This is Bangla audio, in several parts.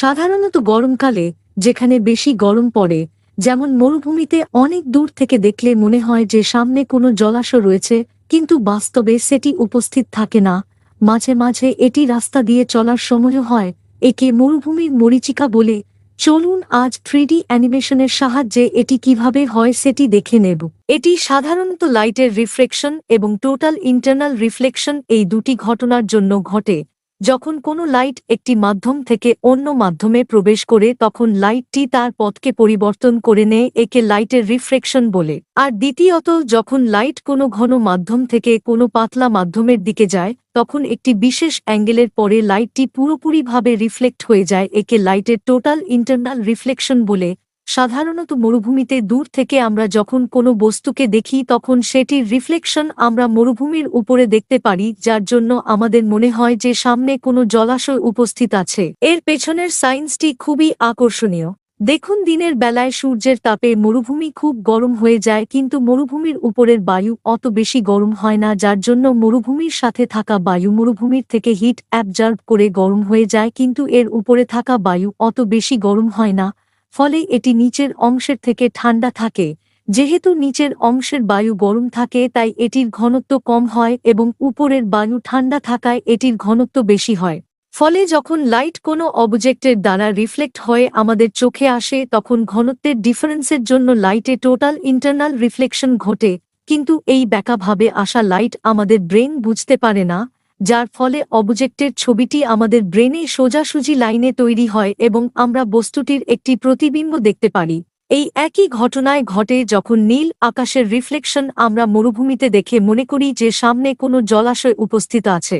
সাধারণত গরমকালে, যেখানে বেশি গরম পড়ে, যেমন মরুভূমিতে অনেক দূর থেকে দেখলে মনে হয় যে সামনে কোনো জলাশয় রয়েছে, কিন্তু বাস্তবে সেটি উপস্থিত থাকে না। মাঝে মাঝে এটি রাস্তা দিয়ে চলার সময় হয়। একে মরুভূমির মরিচিকা বলে। চলুন আজ থ্রিডি অ্যানিমেশনের সাহায্যে এটি কীভাবে হয় সেটি দেখে নেব। এটি সাধারণত লাইটের রিফ্লেকশন এবং টোটাল ইন্টারনাল রিফ্লেকশন এই দুটি ঘটনার জন্য ঘটে। যখন কোনো লাইট একটি মাধ্যম থেকে অন্য মাধ্যমে প্রবেশ করে, তখন লাইটটি তার পথকে পরিবর্তন করে নেয়, একে লাইটের রিফ্লেকশন বলে। আর দ্বিতীয়ত, যখন লাইট কোনো ঘন মাধ্যম থেকে কোনো পাতলা মাধ্যমের দিকে যায়, তখন একটি বিশেষ অ্যাঙ্গেলের পরে লাইটটি পুরোপুরিভাবে রিফ্লেক্ট হয়ে যায়, একে লাইটের টোটাল ইন্টারনাল রিফ্লেকশন বলে। সাধারণত মরুভূমিতে দূর থেকে আমরা যখন কোনো বস্তুকে দেখি তখন সেটির রিফ্লেকশন আমরা মরুভূমির উপরে দেখতে পারি, যার জন্য আমাদের মনে হয় যে সামনে কোনো জলাশয় উপস্থিত আছে। এর পেছনের সায়েন্সটি খুবই আকর্ষণীয়। দেখুন দিনের বেলায় সূর্যের তাপে মরুভূমি খুব গরম হয়ে যায়, কিন্তু মরুভূমির উপরের বায়ু অত বেশি গরম হয় না, যার জন্য মরুভূমির সাথে থাকা বায়ু মরুভূমির থেকে হিট অ্যাবজার্ভ করে গরম হয়ে যায়, কিন্তু এর উপরে থাকা বায়ু অত বেশি গরম হয় না। ফলে এটি নিচের অংশের থেকে ঠান্ডা থাকে। যেহেতু নিচের অংশের বায়ু গরম থাকে, তাই এটির ঘনত্ব কম হয় এবং উপরের বায়ু ঠান্ডা থাকায় এটির ঘনত্ব বেশি হয়। ফলে যখন লাইট কোনো অবজেক্টের দ্বারা রিফ্লেক্ট হয়ে, আমাদের চোখে আসে, তখন ঘনত্বের ডিফারেন্সের জন্য লাইটে টোটাল ইন্টারনাল রিফ্লেকশন ঘটে, কিন্তু এই ব্যাকাভাবে আসা লাইট আমাদের ব্রেন বুঝতে পারে না। যার ফলে অবজেক্টের ছবিটি আমাদের ব্রেনে সোজাসুজি লাইনে তৈরি হয় এবং আমরা বস্তুটির একটি প্রতিবিম্ব দেখতে পারি। এই একই ঘটনায় ঘটে যখন নীল আকাশের রিফ্লেকশন আমরা মরুভূমিতে দেখে মনে করি যে সামনে কোনো জলাশয় উপস্থিত আছে।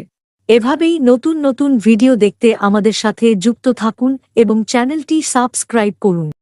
এভাবেই নতুন নতুন ভিডিও দেখতে আমাদের সাথে যুক্ত থাকুন এবং চ্যানেলটি সাবস্ক্রাইব করুন।